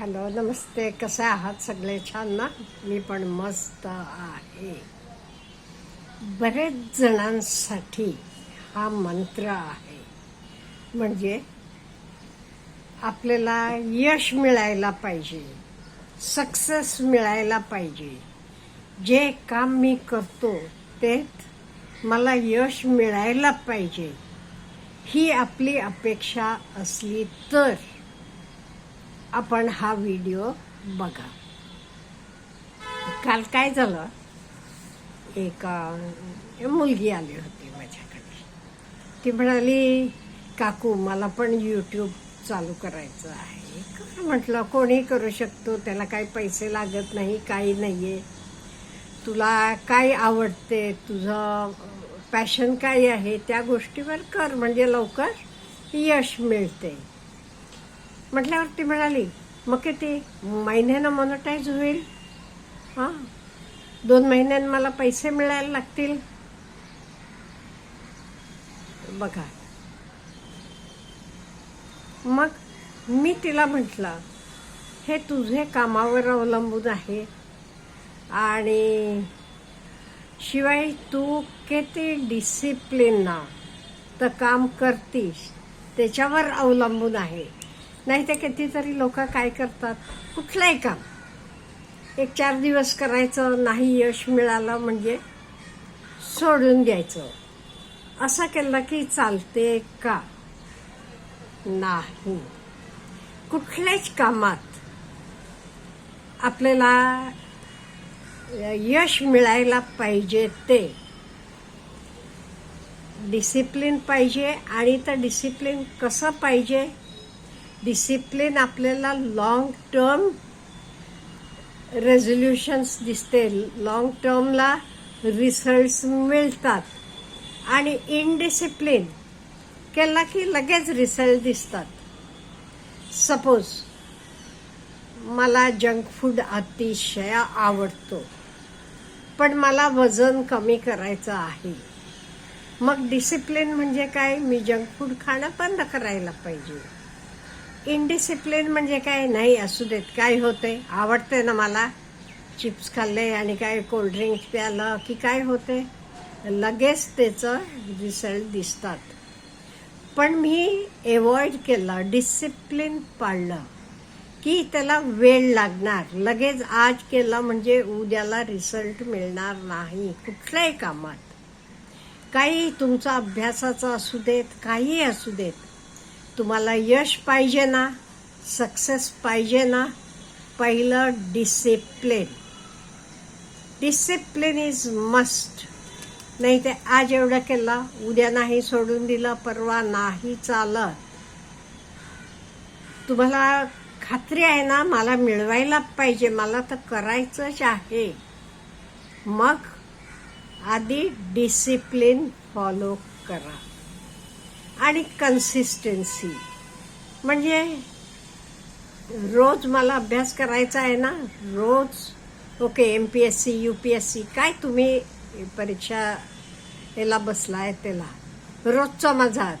Hello नमस्ते. कसे आहात सगळे? छान ना? मी पण मस्त आहे. बरेच जणांसाठी हा मंत्र आहे. म्हणजे आपल्याला यश मिळायला पाहिजे. सक्सेस मिळायला पाहिजे. जे काम मी करतो ते मला यश मिळायला पाहिजे. ही आपली अपेक्षा असली तर. आपण हा व्हिडिओ बघा. काल काय झालं? एक मुलगी आली होती माझ्याकडे. ती म्हणाली काकू मला पण यूट्यूब चालू करायचं आहे. कर म्हटलं कोणी करू शकतो? त्याला काही पैसे लागत नाही काही नाही आहे तुला काय आवडते? तुझं पॅशन काय आहे? त्या गोष्टीवर कर. म्हणजे लवकर यश मिळते. म्हटल्यावर ती म्हणाली मग किती? महिन्यानं मॉनिटाईज होईल? हां? दोन महिन्यानं मला पैसे मिळायला लागतील? बघा. मग मी तिला म्हटलं हे तुझे कामावर अवलंबून आहे आणि शिवाय तू किती डिसिप्लिन ना तर काम करतीस त्याच्यावर अवलंबून आहे. नाही तर कितीतरी लोक काय करतात? कुठलंही काम? एक चार दिवस करायचं नाही यश मिळालं म्हणजे सोडून द्यायचं. असं केलं की चालते का? नाही. कुठल्याच कामात आपल्याला यश मिळायला पाहिजे ते. डिसिप्लिन पाहिजे आणि तर डिसिप्लिन कसं पाहिजे? डिसिप्लिन आपल्याला लॉंग टर्म रेझोल्युशन्स दिसते. लॉंग टर्मला रिझल्ट्स मिळतात. आणि इनडिसिप्लिन केला की लगेच रिझल्ट दिसतात. सपोज मला जंक फूड अतिशय आवडतो पण मला वजन कमी करायचं आहे. मग डिसिप्लिन म्हणजे काय? मी जंक फूड खाणं बंद करायला पाहिजे. इनडिसिप्लिन म्हणजे काय? नाही असू देत. काय होते आवडते ना मला? चिप्स खाल्ले आणि काय कोल्ड्रिंक्स प्यालं की काय होते लगेच त्याचं रिझल्ट दिसतात. पण मी एवॉइड केलं डिसिप्लिन पाळलं की त्याला वेळ लागणार. लगेच आज केलं म्हणजे उद्याला रिझल्ट मिळणार नाही कुठल्याही कामात. काही तुमचा अभ्यासाचा असू देत काही असू देत तुम्हाला यश पाहिजे ना? सक्सेस पाहिजे ना? पहिलं डिसिप्लिन डिसिप्लिन इज मस्ट नाही ते आज एवढं केलं उद्या नाही सोडून दिलं परवा नाही चालत. तुम्हाला खात्री आहे ना? मला मिळवायला पाहिजे. मला तर करायचंच आहे. मग आधी डिसिप्लिन फॉलो करा. आणि कन्सिस्टन्सी म्हणजे रोज मला अभ्यास करायचा आहे ना रोज okay M P S C U P S C काय तुम्ही परीक्षा याला बसलाय त्याला? रोजचा माझा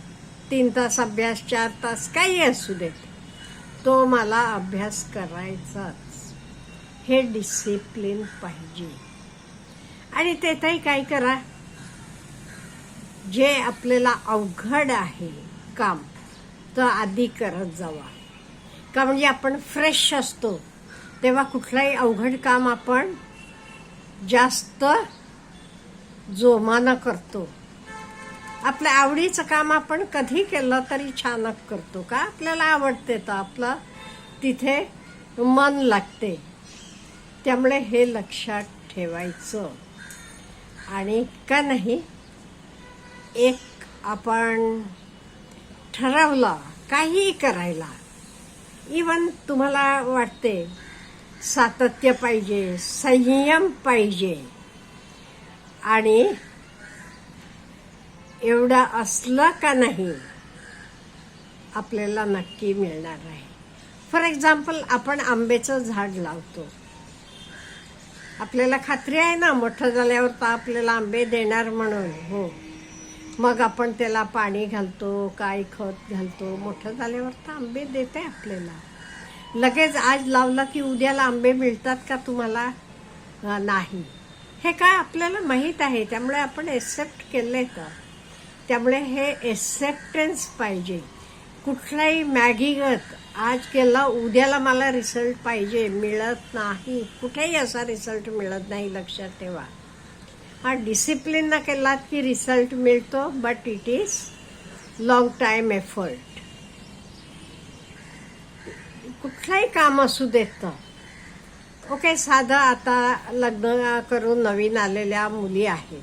तीन तास अभ्यास चार तास काही असू देत. तो मला अभ्यास करायचाच. हे डिसिप्लिन पाहिजे. आणि तेथही काय करा. जे आपल्याला अवघड आहे काम तर आधी करत जावा. का म्हणजे आपण फ्रेश असतो तेव्हा कुठलंही अवघड काम आपण जास्त जोमानं करतो. आपल्या आवडीचं काम आपण कधी केलं तरी छानच करतो का? आपल्याला आवडते तर आपलं तिथे मन लागते. त्यामुळे हे लक्षात ठेवायचं. आणि का नाही एक आपण ठरवलं काही करायला. इवन तुम्हाला वाटते सातत्य पाहिजे संयम पाहिजे. आणि एवढं असलं का नाही आपल्याला नक्की मिळणार आहे फॉर एक्झाम्पल आपण आंब्याचं झाड लावतो. आपल्याला खात्री आहे ना मोठं झाल्यावर तर आपल्याला आंबे देणार म्हणून. हो. मग आपण त्याला पाणी घालतो काय खत घालतो मोठं झाल्यावर तर आंबे देते आपल्याला. लगेच आज लावलं की उद्याला आंबे मिळतात का तुम्हाला? नाही. हे काय आपल्याला माहीत आहे त्यामुळे आपण एक्सेप्ट केले तर. त्यामुळे हे एक्सेप्टन्स पाहिजे. कुठलाही मॅगीगत आज केला उद्याला मला रिझल्ट पाहिजे मिळत नाही. कुठेही असा रिझल्ट मिळत नाही लक्षात ठेवा. हा डिसिप्लिन केलात की रिझल्ट मिळतो but it is long time effort कुठलंही काम असू देत ओके साधं आता लग्न करून नवीन आलेल्या मुली आहेत.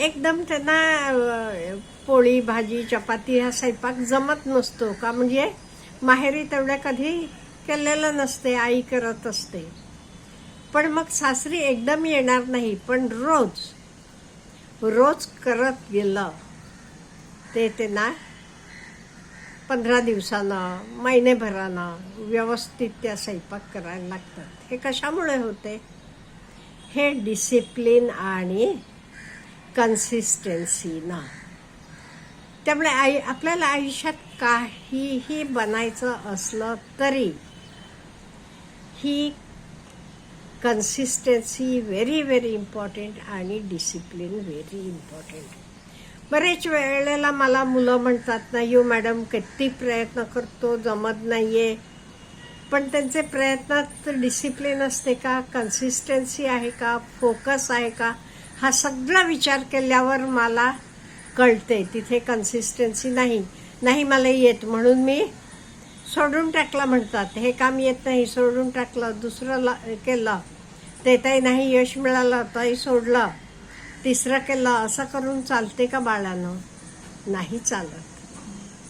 एकदम त्यांना पोळी भाजी चपाती हा स्वयंपाक जमत नसतो का? म्हणजे माहेरी तेवढ्या कधी केलेलं नसते आई करत असते. पण मग सासरी एकदम येणार नाही पण रोज रोज करत गेलं ते त्यांना पंधरा दिवसानं महिनेभरानं व्यवस्थित त्या स्वयंपाक करायला लागतात. हे कशामुळे होते? हे डिसिप्लिन आणि कन्सिस्टन्सीनं त्यामुळे आई आपल्याला आयुष्यात काहीही बनायचं असलं तरी ही कन्सिस्टन्सी व्हेरी व्हेरी इम्पॉर्टंट आणि डिसिप्लिन व्हेरी इम्पॉर्टंट बरेच वेळेला मला मुलं म्हणतात ना यू हो, मॅडम किती प्रयत्न करतो जमत नाहीये. पण त्यांचे प्रयत्नात डिसिप्लिन असते का? कन्सिस्टन्सी आहे का? फोकस आहे का? हा सगळा विचार केल्यावर मला कळते तिथे कन्सिस्टन्सी नाही. नाही मला येत. म्हणून मी सोडून टाकला म्हणतात. हे काम येत नाही सोडून टाकलं. दुसरं ला केलं. ते ताई नाही यश मिळालं ताई सोडलं. तिसरं केलं असं करून चालते का बाळानं? नाही चालत.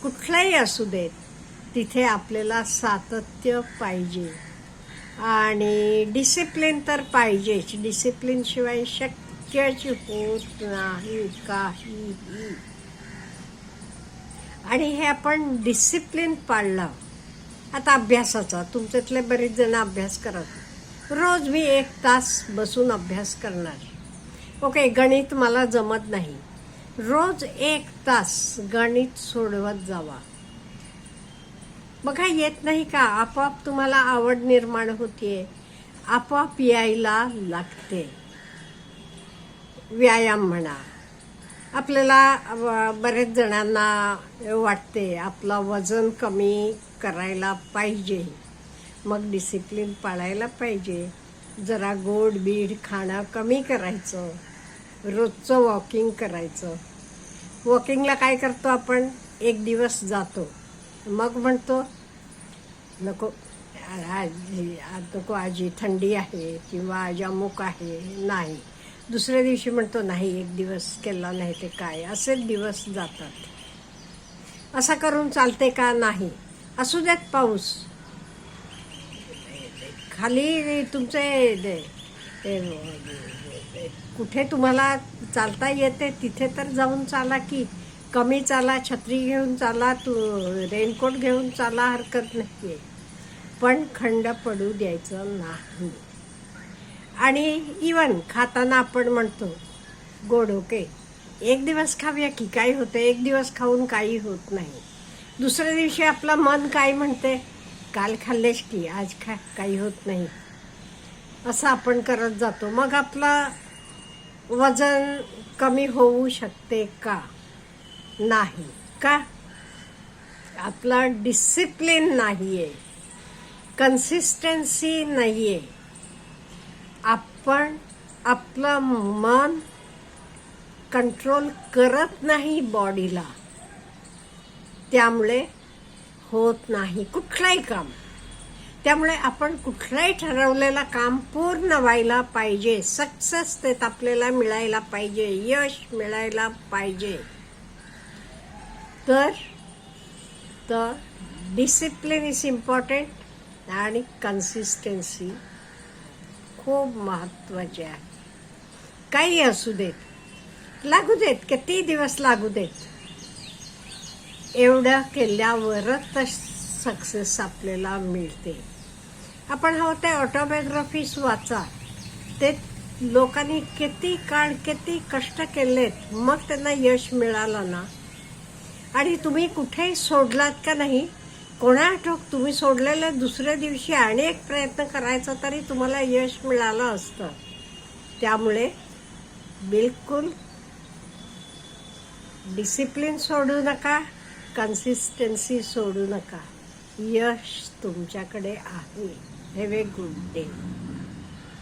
कुठलाही असू देत तिथे आपल्याला सातत्य पाहिजे. आणि डिसिप्लिन तर पाहिजेच. डिसिप्लिन शिवाय शक्यच होत नाही काहीही आणि हे आपण डिसिप्लिन पाळलं. आता अभ्यासाचा तुमच्यातले बरेच जण अभ्यास करत रोज मी एक तास बसून अभ्यास करणार ओके गणित मला जमत नाही. रोज एक तास गणित सोडवत जावा. बघा येत नाही का? आपोआप तुम्हाला आवड निर्माण होतीये. आपोआप यायला लागते. व्यायाम म्हणा. आपल्याला बरेच जणांना वाटते आपलं वजन कमी करायला पाहिजे. मग डिसिप्लिन पाळायला पाहिजे. जरा गोड बीड खाणं कमी करायचं. रोजचं वॉकिंग करायचं. वॉकिंगला काय करतो आपण? एक दिवस जातो. मग म्हणतो नको आजी नको आजी थंडी आहे किंवा आज अमुक आहे. नाही. दुसऱ्या दिवशी म्हणतो नाही एक दिवस केला नाही ते काय. असेच दिवस जातात. असं करून चालते का? नाही. असू देत पाऊस. खाली तुमचे कुठे तुम्हाला चालता येते तिथे तर जाऊन चाला की. कमी चाला छत्री घेऊन चाला तू रेनकोट घेऊन चाला हरकत नाही आहे पण खंड पडू द्यायचं नाही. आणि इवन खाताना आपण म्हणतो गोड ओके. एक दिवस खाऊया की काय होतं एक दिवस खाऊन काही होत नाही. दुसऱ्या दिवशी आपलं मन काय म्हणते? काल खाल्लेस की आज खा काही होत नाही. असं आपण करत जातो. मग आपलं वजन कमी होऊ शकते का? नाही. का? आपला डिसिप्लिन नाही आहे कन्सिस्टन्सी नाही आहे आपण आपलं मन कंट्रोल करत नाही बॉडीला त्यामुळे होत नाही कुठलंही काम. त्यामुळे आपण कुठलंही ठरवलेलं काम पूर्ण व्हायला पाहिजे. सक्सेस ते आपल्याला मिळायला पाहिजे. यश मिळायला पाहिजे. तर तर डिसिप्लिन इज इम्पॉर्टंट आणि कन्सिस्टन्सी खूप महत्त्वाचे आहे. काही असू देत. लागू देत. किती दिवस लागू देत? एवढं केल्यावरच सक्सेस आपल्याला मिळते. आपण हवं ते ऑटोबायोग्राफीज वाचा. ते लोकांनी किती काळ किती कष्ट केलेत मग त्यांना यश मिळालं ना. आणि तुम्ही कुठेही सोडलात का नाही कोणा ठोक तुम्ही सोडलेल्या दुसऱ्या दिवशी आणि एक प्रयत्न करायचा तरी तुम्हाला यश मिळालं असतं. त्यामुळे बिलकुल डिसिप्लिन सोडू नका. कन्सिस्टन्सी सोडू नका. यश तुमच्याकडे आहे. Have a good day